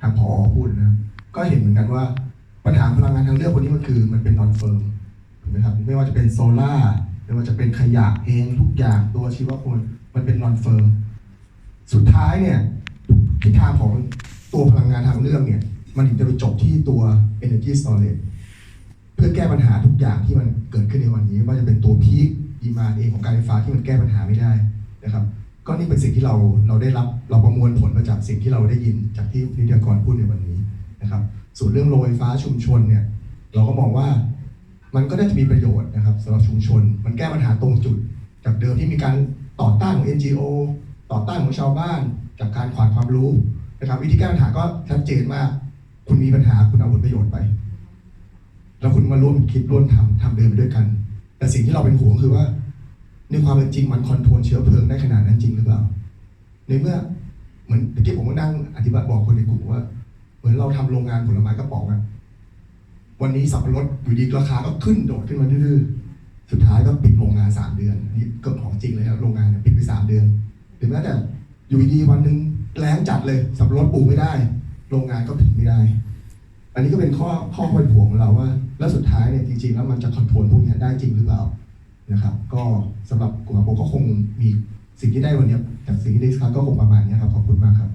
ทางพอพูดนะครับก็เห็นเหมือนกันว่าปัญหาพลังงานทางเลือกวันนี้มันคือมันเป็นนอนเฟิร์มถูกไหมครับไม่ว่าจะเป็นโซล่าไม่ว่าจะเป็นขยะเองทุกอย่างตัวชีวพลมันเป็นนอนเฟิร์มสุดท้ายเนี่ยทิศทางของตัวพลังงานทางเลือกเนี่ย มันถึงจะไปจบที่ตัว energy storage เพื่อแก้ปัญหาทุกอย่างที่มันเกิดขึ้นในวันนี้ไม่ว่าจะเป็นตัวพีคดีมาเองของการไฟฟ้าที่มันแก้ปัญหาไม่ได้ ก็นี่เป็นสิ่งที่เราเราได้รับเราประมวลผลมาจากสิ่งที่เราได้ยินจากที่นิติกรพูดในวันนี้นะครับ ส่วนเรื่องโรงไฟฟ้าชุมชนเนี่ยเราก็มองว่ามันก็ได้จะมีประโยชน์นะครับสำหรับชุมชน มันแก้ปัญหาตรงจุด จากเดิมที่มีการต่อต้านของ NGO ต่อต้านของชาวบ้าน จากการขวานความรู้นะครับ วิธีแก้ปัญหาก็ชัดเจนมากคุณมีปัญหาคุณเอาผลประโยชน์ไป แล้วคุณมาร่วมคิดร่วมทำทำเดินไปด้วยกัน แต่สิ่งที่เราเป็นห่วงคือว่า ในความเป็นจริงมันคอนโทรลเชื้อเพลิงได้ขนาดนั้นจริงหรือเปล่า ในเมื่อเหมือนเมื่อกี้ผมก็นั่งอธิบายบอกคนในกลุ่มว่า เหมือนเราทำโรงงานผลไม้กระป๋องอะวันนี้สับปะรดอยู่ดีราคาก็ขึ้นโดดขึ้นมาดื้อสุดท้ายก็ปิดโรงงานสามเดือนนี่ก็ของจริงเลยครับโรงงานเนี่ยปิดไปสามเดือน หรือแม้แต่อยู่ดีวันหนึ่งแรงจัดเลยสับปะรดปลูกไม่ได้ โรงงานก็ผลิตไม่ได้ อันนี้ก็เป็นข้อข้อเป็นห่วงของเราว่า แล้วสุดท้ายเนี่ยจริงๆแล้วมันจะคอนโทรลพวกนี้ได้จริงหรือเปล่า นะครับ ก็สำหรับกลุ่มอาโปก็คงมีสิ่งที่ได้วันนี้จากสิ่งที่ได้สคัสก็คงประมาณนี้ครับขอบคุณมากครับ